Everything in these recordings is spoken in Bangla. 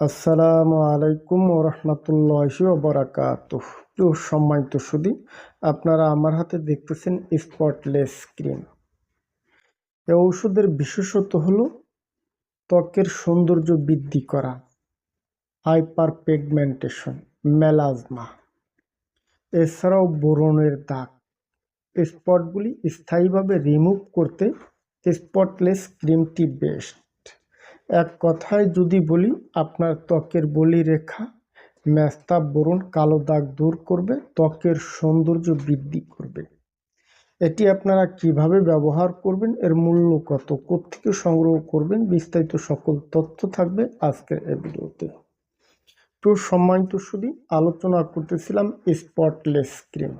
আসসালামু আলাইকুম রহমতুল্লাহি ওবরাকাত সম্মানিত সুদী আপনারা আমার হাতে দেখতেছেন স্পটলেস ক্রিম এই ঔষধের বিশেষত হলো ত্বকের সৌন্দর্য বৃদ্ধি করা হাইপার পিগমেন্টেশন মেলাজমা এছাড়াও বোরনের দাগ। স্পটগুলি স্থায়ীভাবে রিমুভ করতে স্পটলেস ক্রিমটি বেস্ট এক কথায় যদি বলি, আপনার ত্বকের বলি রেখা মেস্তা, বরণ, কালো দাগ দূর করবে, ত্বকের সৌন্দর্য বৃদ্ধি করবে। এটি আপনারা কীভাবে ব্যবহার করবেন, এর মূল্য কত কোথেকে সংগ্রহ করবেন, বিস্তারিত সকল তথ্য থাকবে আজকের এই ভিডিওতে। তো সম্মানিত শুধু আলোচনা করতেছিলাম স্পটলেস ক্রিম।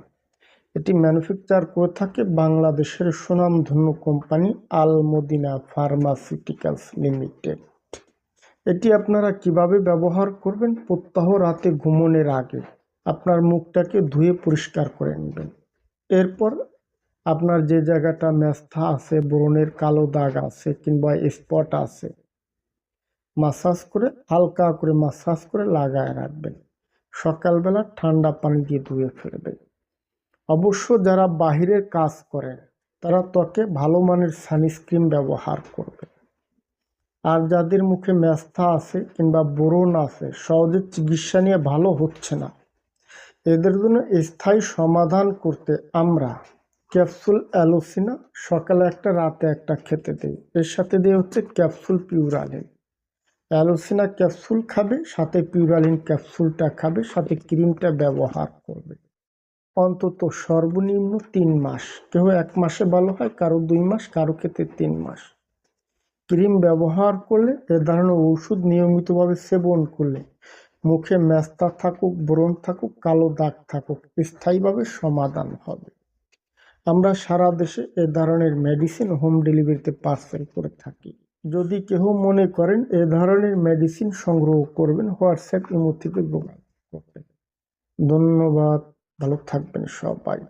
এটি ম্যানুফ্যাকচার করে থাকে বাংলাদেশের সুনামধন্য company Al Madina pharmaceuticals limited. এটি আপনারা কীভাবে ব্যবহার করবেন? প্রত্যাহ রাতে ঘুমনের আগে আপনার মুখটাকে ধুয়ে পরিষ্কার করে নেবেন। এরপর আপনার যে জায়গাটা মেস্থা আছে, ব্রণের কালো দাগ আছে কিংবা স্পট আছে মাসাজ করে, হালকা করে মাসাজ করে লাগায় রাখবেন। সকালবেলা ঠান্ডা পানি দিয়ে ধুয়ে ফেলবেন। অবশ্য যারা বাহিরের কাজ করেন, তারা ত্বকে ভালো মানের সানস্ক্রিন ব্যবহার করবে আর যাদের মুখে ম্যাস্থা আছে কিংবা বোরন আছে, সহজে চিকিৎসা নিয়ে ভালো হচ্ছে না। এদের জন্য স্থায়ী সমাধান করতে আমরা ক্যাপসুল অ্যালোসিনা সকালে একটা, রাতে একটা খেতে দিই। এর সাথে দিয়ে হচ্ছে ক্যাপসুল পিউরালিন। অ্যালোসিনা ক্যাপসুল খাবে, সাথে পিউরালিন ক্যাপসুলটা খাবে, সাথে ক্রিমটা ব্যবহার করবে। অন্তত সর্বনিম্ন তিন মাস। কেউ এক মাসে ভালো হয়, কারও দুই মাস, কারও ক্ষেত্রে তিন মাস। ক্রিম ব্যবহার করলে, এ ধরনের ওষুধ নিয়মিতভাবে সেবন করলে। মুখে ম্যাস্তা থাকুক, ব্রণ থাকুক, কালো দাগ থাকুক, স্থায়ীভাবে সমাধান হবে। আমরা সারা দেশে এ ধরনের মেডিসিন হোম ডেলিভারিতে পার্সেল করে থাকি। যদি কেউ মনে করেন এ ধরনের মেডিসিন সংগ্রহ করবেন হোয়াটসঅ্যাপ ইমো থেকে ধন্যবাদ, ভালো থাকবেন সবাই।